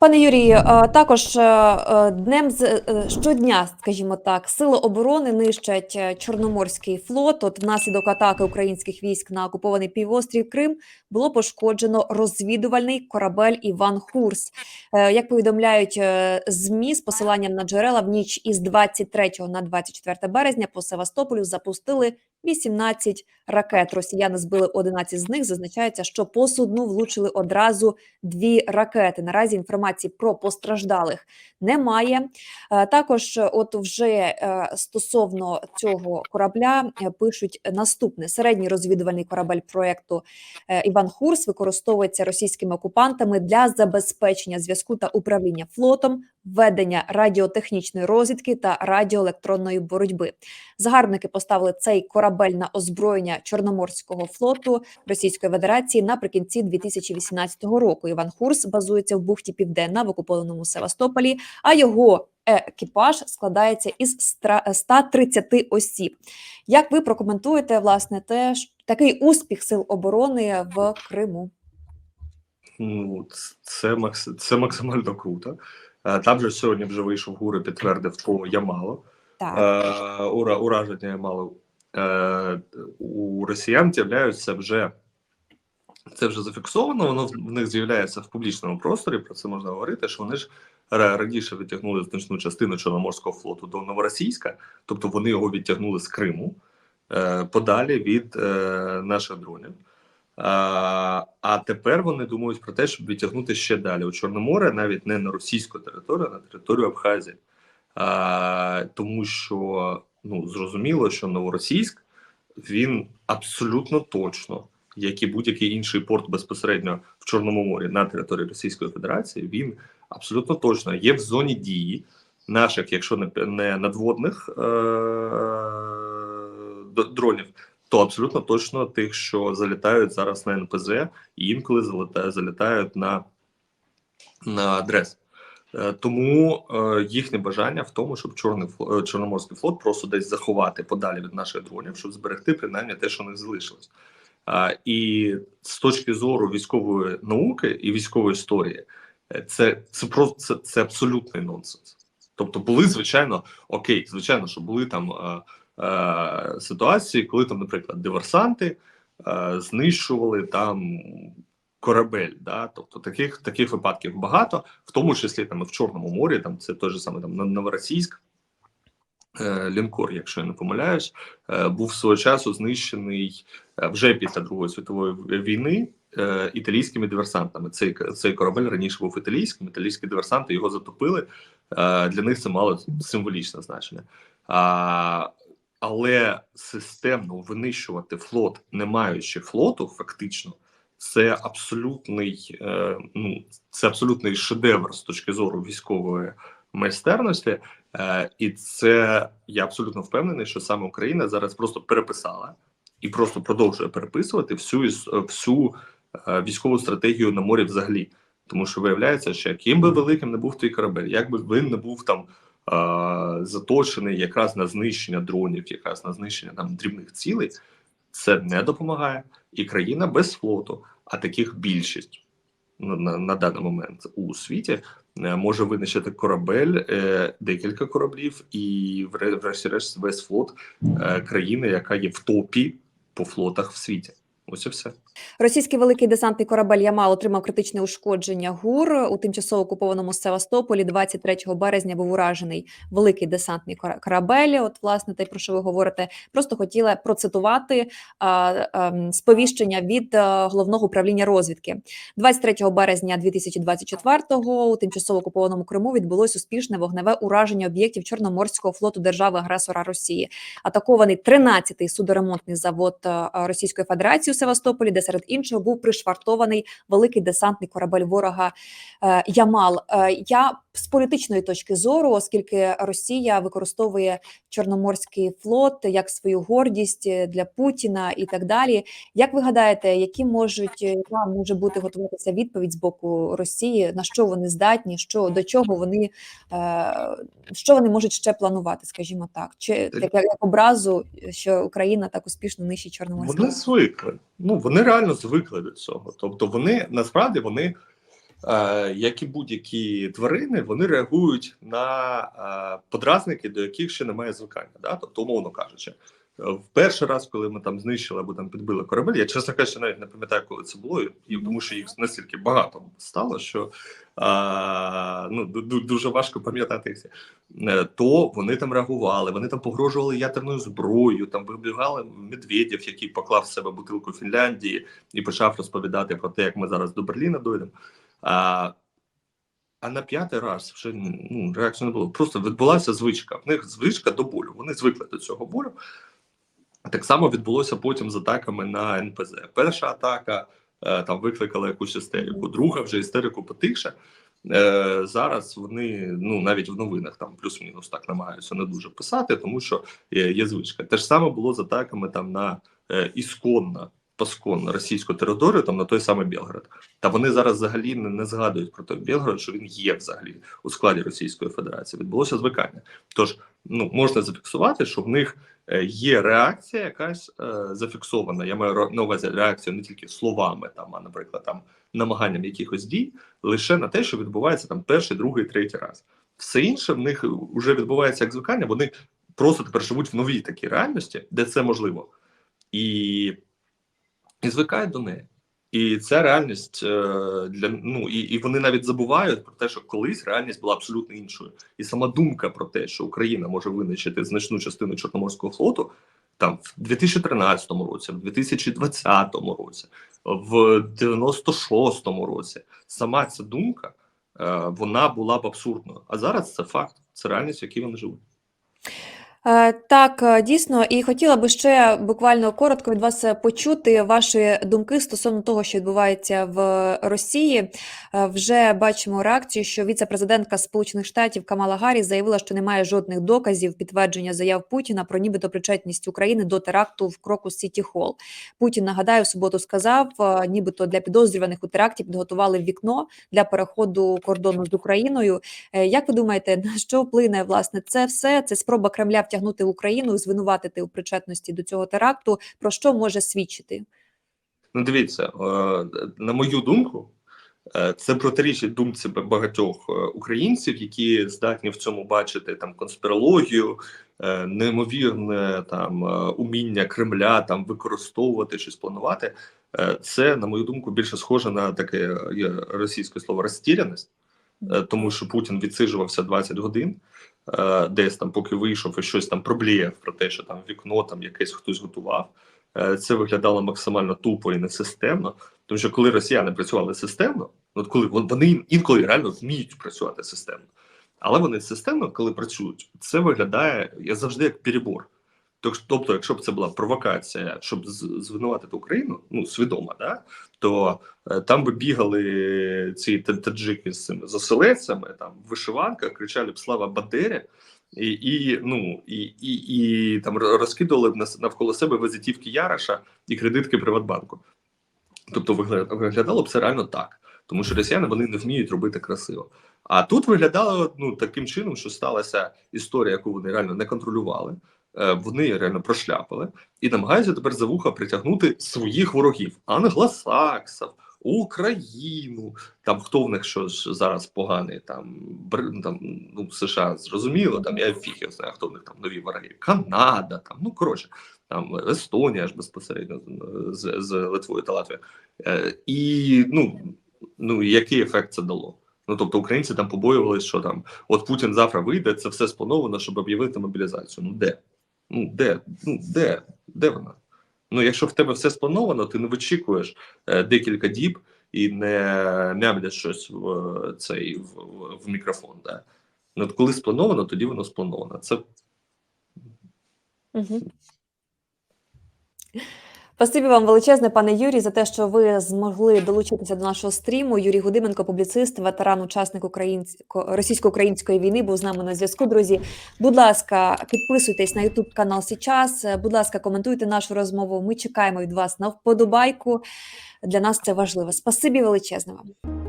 Пане Юрію, е, також е, е, днем з щодня, скажімо так, сили оборони нищать Чорноморський флот. От внаслідок атаки українських військ на окупований півострів Крим було пошкоджено розвідувальний корабель Іван Хурс. Як повідомляють змі з посиланням на джерела, в ніч із 23 на 24 березня по Севастополю запустили 18 ракет. Росіяни збили 11 з них. Зазначається, що по судну влучили одразу дві ракети. Наразі інформації про постраждалих немає. Е, Також, е, от вже е, стосовно цього корабля, пишуть наступне: середній розвідувальний корабель проекту Іван Хурс використовується російськими окупантами для забезпечення зв'язку та управління флотом, ведення радіотехнічної розвідки та радіоелектронної боротьби. Загарбники поставили цей корабель на озброєння Чорноморського флоту Російської Федерації наприкінці 2018 року. Іван Хурс базується в бухті Південна в окупованому Севастополі, а його екіпаж складається із стра- 130 осіб. Як ви прокоментуєте власне те, такий успіх сил оборони в Криму? Ну, це, це максимально круто. Е, Там же сьогодні вже вийшов гури, підтвердив по Ямало. Так, Е, ура, ураження Ямало. Е, у росіян з'являються вже це вже зафіксовано, воно в них з'являється в публічному просторі. Про це можна говорити. Що вони ж раніше відтягнули значну частину Чорноморського флоту до Новоросійська, тобто вони його відтягнули з Криму подалі від наших дронів. А, тепер вони думають про те, щоб відтягнути ще далі у Чорне море, навіть не на російську територію, а на територію Абхазії. Тому що ну зрозуміло, що новоросійськ він абсолютно точно, як і будь-який інший порт безпосередньо в Чорному морі на території Російської Федерації, він абсолютно точно є в зоні дії наших, якщо не, не надводних е- дронів, то абсолютно точно тих, що залітають зараз на НПЗ, і інколи залітають, залітають на, на адрес. Е, Тому е, їхнє бажання в тому, щоб Чорний фло- е, Чорноморський флот просто десь заховати подалі від наших дронів, щоб зберегти принаймні те, що них залишилось. І з точки зору військової науки і військової історії, це це просто це, це абсолютний нонсенс. Тобто, були звичайно окей, звичайно, що були там е, ситуації, коли там, наприклад, диверсанти е, знищували там корабель. Да? Тобто таких таких випадків багато, в тому числі там і в Чорному морі, там це той же саме там Нов- Новоросійськ. е, Лінкор, якщо я не помиляюсь, був свого часу знищений вже після Другої світової війни італійськими диверсантами. Цей цей корабель раніше був італійським. Італійські диверсанти його затопили. Для них це мало символічне значення. А, але системно винищувати флот, не маючи флоту, фактично, це абсолютний, е, ну це абсолютний шедевр з точки зору військової майстерності. Е, і це я абсолютно впевнений, що саме Україна зараз просто переписала і просто продовжує переписувати всю всю е, військову стратегію на морі взагалі. Тому що виявляється, що яким би великим не був той корабель, як би він не був там заточений якраз на знищення дронів, якраз на знищення там дрібних цілей, це не допомагає. І країна без флоту, а таких більшість на, на, на даний момент у світі е, може винищити корабель, е, декілька кораблів, і врешті-решт весь флот е, країни, яка є в топі по флотах в світі. Ось і все. Російський великий десантний корабель Ямал отримав критичне ушкодження ГУР у тимчасово окупованому Севастополі. 23 березня був уражений великий десантний корабель. От, власне, те, про що ви говорите, просто хотіла процитувати а, ем, сповіщення від е, головного управління розвідки. 23 березня 2024-го у тимчасово окупованому Криму відбулось успішне вогневе ураження об'єктів Чорноморського флоту держави-агресора Росії. Атакований 13-й судоремонтний завод е, Російської Федерації у Севастополі, де серед іншого був пришвартований великий десантний корабель ворога е, Ямал. Е, я з політичної точки зору, оскільки Росія використовує Чорноморський флот як свою гордість е, для Путіна і так далі. Як ви гадаєте, які можуть яка може бути готуватися відповідь з боку Росії, на що вони здатні, що до чого вони що вони можуть ще планувати, скажімо так, чи як, як образу, що Україна так успішно нищить Чорноморський Вони звикли. Ну вони реально звикли до цього. Тобто, вони насправді вони е, як і будь-які тварини, вони реагують на е, подразники, до яких ще немає звикання. Да? Тобто, умовно кажучи, в перший раз, коли ми там знищили або там підбили корабель, я чесно кажучи, навіть не пам'ятаю, коли це було, і тому що їх настільки багато стало, що а, ну, ду- ду- дуже важко пам'ятати. Е, То вони там реагували, вони там погрожували ядерною зброєю, там вибігали Медведєв, який поклав в себе бутилку Фінляндії і почав розповідати про те, як ми зараз до Берліна дойдемо. А, а на п'ятий раз вже ну, реакції не було. Просто відбулася звичка. В них звичка до болю. Вони звикли до цього болю. Так само відбулося потім з атаками на НПЗ. Перша атака е, там викликала якусь істерику, друга вже істерику потихше. Е, зараз вони ну навіть в новинах там плюс-мінус так намагаються не дуже писати, тому що є, є звичка. Те ж саме було з атаками там на е, ісконно, пасконно російську територію, там на той самий Білгород. Та вони зараз взагалі не, не згадують про той Білгород, що він є взагалі у складі Російської Федерації. Відбулося звикання. Тож ну можна зафіксувати, що в них е, є реакція, якась е, зафіксована. Я маю на увазі реакцію не тільки словами, там, а наприклад, там намаганням якихось дій, лише на те, що відбувається там перший, другий, третій раз. Все інше в них вже відбувається як звикання. Вони просто тепер живуть в новій такій реальності, де це можливо, і, і звикають до неї. І ця реальність е, для ну і, і вони навіть забувають про те, що колись реальність була абсолютно іншою. І сама думка про те, що Україна може винищити значну частину Чорноморського флоту, там в 2013 році, в 2020 році, в 96-му році, сама ця думка е, вона була б абсурдною. А зараз це факт, це реальність, в якій вони живуть. Е, Так, е, дійсно, і хотіла би ще буквально коротко від вас е, почути ваші думки стосовно того, що відбувається в Росії. Вже бачимо реакцію, що віце-президентка Сполучених Штатів Камала Гарріс заявила, що немає жодних доказів підтвердження заяв Путіна про нібито причетність України до теракту в Крокус Сіті Холл. Путін нагадаю, в суботу сказав, нібито для підозрюваних у теракті підготували вікно для переходу кордону з Україною. Як ви думаєте, на що вплине власне це все? Це спроба Кремля втягнути Україну і звинуватити у причетності до цього теракту. Про що може свідчити? Ну, дивіться, е, на мою думку, е, це протирічить думці багатьох е, українців, які здатні в цьому бачити там конспірологію, неймовірне там уміння Кремля там використовувати щось планувати. Це, на мою думку, більше схоже на таке російське слово розтіряність, тому що Путін відсиджувався 20 годин. е, Десь там, поки вийшов і щось там пробліяв про те, що там вікно там якесь хтось готував. Е, Це виглядало максимально тупо і несистемно. Тому що коли росіяни працювали системно, от коли вони інколи реально вміють працювати системно, але вони системно, коли працюють, це виглядає я завжди як перебор. Тобто, якщо б це була провокація, щоб звинуватити Україну, ну свідома, да, то е, там би бігали ці таджики з цими заселенцями, там в вишиванках, кричали б слава Бандері, і, і ну і, і, і там розкидували б навколо себе визитівки Яраша і кредитки Приватбанку. Тобто виглядало б це реально так, тому що росіяни вони не вміють робити красиво. А тут виглядало ну таким чином, що сталася історія, яку вони реально не контролювали. Е, Вони реально прошляпали і намагаються тепер за вуха притягнути своїх ворогів, англосаксів, Україну. Там хто в них що ж зараз поганий, там Бр- там ну США зрозуміло. Там я фіг я знаю, хто в них там нові вороги. Канада, там ну коротше, там Естонія ж безпосередньо з, з Литвою та Латвією. Е, і ну, ну який ефект це дало? Ну тобто українці там побоювалися, що там от Путін завтра вийде, це все сплановано, щоб об'явити мобілізацію. Ну де? Ну де? Ну де? Де вона? Ну, якщо в тебе все сплановано, ти не вичікуєш е, декілька діб і не мямлять щось в е, цей в, в мікрофон. Да? Ну, от коли сплановано, тоді воно сплановано. Це Угу. Спасибі вам величезне, пане Юрій, за те, що ви змогли долучитися до нашого стріму. Юрій Гудименко, публіцист, ветеран, учасник українсько російсько-української війни, був з нами на зв'язку. Друзі, будь ласка, підписуйтесь на Ютуб канал Січас. Будь ласка, коментуйте нашу розмову. Ми чекаємо від вас на вподобайку. Для нас це важливо. Спасибі величезне вам.